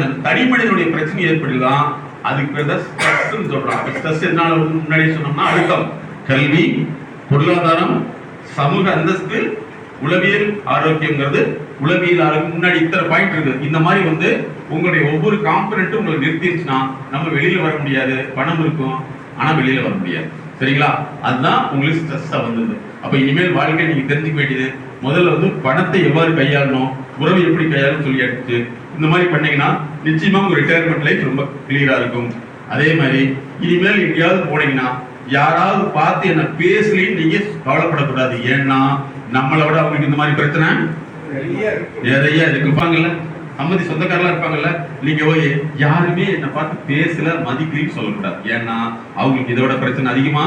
தனி மனிதனுடைய பிரச்சனை ஏற்படுதான் அதுக்கு பேர் தான் சொல்றாங்க. ஸ்ட்ரெஸ் என்னால முன்னாடி சொன்னோம்னா அழுத்தம். கல்வி பொருளாதாரம் சமூக அந்தஸ்து உளவியல் ஆரோக்கியங்கிறது. உளவியல் ஆரோக்கியம் முன்னாடி இத்தனை பாயிண்ட் இருக்கு. இந்த மாதிரி வந்து உங்களுடைய ஒவ்வொரு காம்பனண்ட்டும் உங்களை நிறுத்திடுச்சுன்னா நம்ம வெளியில வர முடியாது. பணம் இருக்கும். ஆனா வெளியில வர முடியாது. சரிங்களா? அதுதான் உங்களுக்கு ஸ்ட்ரெஸ்ஸா வந்தது. அப்ப இனிமேல் வாழ்க்கை நீங்க தெரிஞ்சுக்க வேண்டியது முதல்ல வந்து பணத்தை எவ்வாறு கையாளணும்? உறவு எப்படி கையாளணும் சொல்லி எடுத்து இந்த மாதிரி பண்ணீங்கன்னா நிச்சயமா உங்க ரிட்டையர்மெண்ட் லைஃப் ரொம்ப கிளியரா இருக்கும். அதே மாதிரி இனிமேல் எங்கேயாவது போனீங்கன்னா யாராவது பார்த்து என்ன பேசலின்னு நீங்க கவலைப்படக்கூடாது. ஏன்னா நம்மளை விட அவங்களுக்கு இந்த மாதிரி பிரச்சனை நிறைய இருப்பாங்கல்ல? சம்மதி சொந்தக்காரலாம் இருப்பாங்கல்ல? நீங்க போய் யாருமே என்ன பார்த்து பேசல மதிக்கலன்னு சொல்லக்கூடாது. ஏன்னா அவங்களுக்கு இதோட பிரச்சனை அதிகமா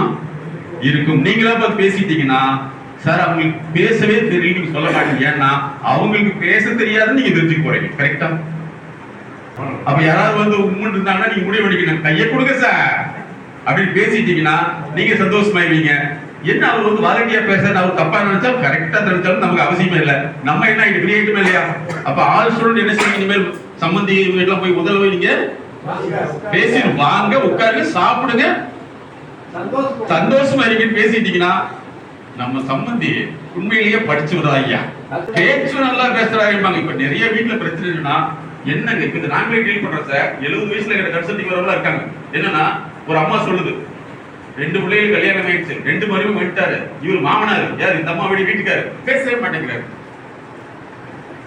இருக்கும். நீங்களா பார்த்து பேசிட்டீங்கன்னா சார் அவங்களுக்கு பேசவே தெரியல நீங்க சொல்ல மாட்டீங்க ஏன்னா அவங்களுக்கு பேச தெரியாதுன்னு நீங்க தெரிஞ்சுக்க போறீங்க. கரெக்டா அப்ப யாராவது வந்து உம்முன்னு இருந்தாங்கன்னா நீங்க முடிவு பண்ணிக்கணும் கையை கொடுங்க சார் அப்படின்னு பேசிட்டீங்கன்னா நீங்க சந்தோஷமாயிருவீங்க என்ன அவர் வந்து வாலண்டியா பேசுறது அவர் தப்பா நினைச்சா கரெக்டா நினைச்சாலும் நமக்கு அவசியமே இல்லை. நம்ம என்ன இது கிரியேட்டுமே இல்லையா? அப்ப ஆள் ஸ்டூடெண்ட் என்ன செய்யுங்க இனிமேல்? சம்பந்தி வீட்டுல போய் முதல்ல போய் நீங்க பேசி வாங்க உட்காருங்க சாப்பிடுங்க. சந்தோஷமா. இருக்கீங்கன்னு பேசிட்டீங்கன்னா நம்ம சம்பந்தி உண்மையிலேயே படிச்சவரா ஐயா பேச்சு நல்லா பேசுறாங்க இப்ப நிறைய வீட்டுல பிரச்சனை என்ன என்னங்க இப்ப நாங்களே டீல் பண்றோம் சார். எழுபது வயசுல எங்க கன்சல்டிங் வரவங்களா இருக்காங்க. என்னன்னா ஒரு அம்மா சொல்லுது ரெண்டு பிள்ளைகள் கல்யாணம் ஆயிடுச்சு. ரெண்டு மருவும் வந்துட்டாரு இவர் மாமனார். யார்? இந்த அம்மா வீடு வீட்டுக்காரு. பேசவே மாட்டேங்கிறாரு.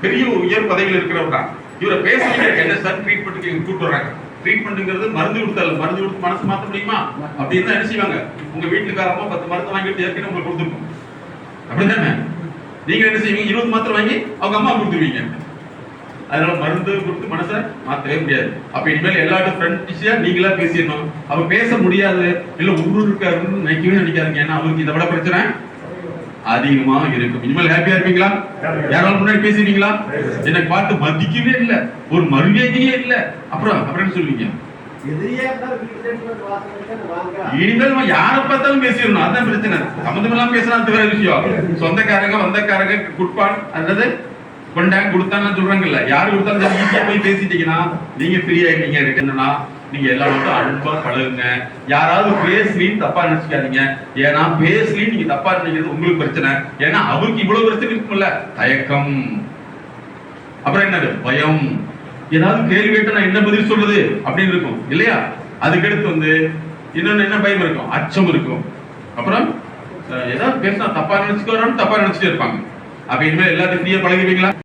பெரிய ஒரு உயர் பதவியில் இருக்கிறவர் தான் இவரை பேச என்ன சார் ட்ரீட் பண்ணிட்டு கூப்பிட்டு வர்றாங்க? ட்ரீட்மெண்ட்டுங்கிறது மருந்து கொடுத்தால மருந்து கொடுத்து மனசு மாற்ற முடியுமா? அப்படின்னு தான் என்ன செய்வாங்க. உங்க வீட்டுக்காரமா பத்து மருந்து வாங்கிட்டு ஏற்கனவே உங்களுக்கு கொடுத்துருக்கும். அப்படிதானே? நீங்க என்ன செய்வீங்க? இருபது மாத்திரை வாங்கி அவங்க அம்மா கொடுத்துருவீங்க. அதனால மருந்து கொடுத்து மனசை மாத்தவே முடியாது. அப்ப இனிமேல் எல்லாரும் ஃப்ரெண்ட்ஸா நீங்களா பேசிடணும். அவ பேச முடியாது. இல்ல ஊரு நினைக்கவே நினைக்காதீங்க. ஏன்னா அவருக்கு இதை விட பிரச்சனை. அதிகமா இருக்கும். இனிமேல் ஹாப்பியா இருப்பீங்களா? யாராலும் முன்னாடி பேசுறீங்களா எனக்கு பார்த்து மதிக்கவே இல்ல. ஒரு மரியாதையே இல்ல. அப்புறம் அப்புறம் என்ன சொல்லுவீங்க இனிமேல் யாரை பார்த்தாலும் பேசிடணும். அதான் பிரச்சனை. சம்மந்தம் பேசினா அது வேற விஷயம். சொந்தக்காரங்க வந்தக்காரங்க குட்பான் அல்லது கொண்டாங்க சொல்றாங்கல்ல. யாரு கொடுத்தாலும் ஈஸியா போய் பேசிட்டீங்கன்னா நீங்க ஃப்ரீ ஆயிட்டீங்க என்னன்னா நீங்க எல்லாரும் அன்பா பழகுங்க. யாராவது பேசலின்னு தப்பா நினைச்சுக்காதீங்க. ஏன்னா பேசலின்னு நீங்க தப்பா நினைக்கிறது உங்களுக்கு பிரச்சனை. ஏன்னா அவருக்கு இவ்வளவு பிரச்சனை இருக்கும்ல. தயக்கம். அப்புறம் என்னது? பயம். ஏதாவது கேள்வி கேட்டா நான் என்ன பதில் சொல்றது? அப்படின்னு இருக்கும். இல்லையா? அதுக்கடுத்து வந்து இன்னொன்னு என்ன பயம் இருக்கும்? அச்சம் இருக்கும். அப்புறம் ஏதாவது பேசினா தப்பா நினைச்சுக்கோறான்னு தப்பா நினைச்சிட்டே இருப்பாங்க. அப்ப இனிமேல் எல்லாத்தையும் ஃப்ரீயா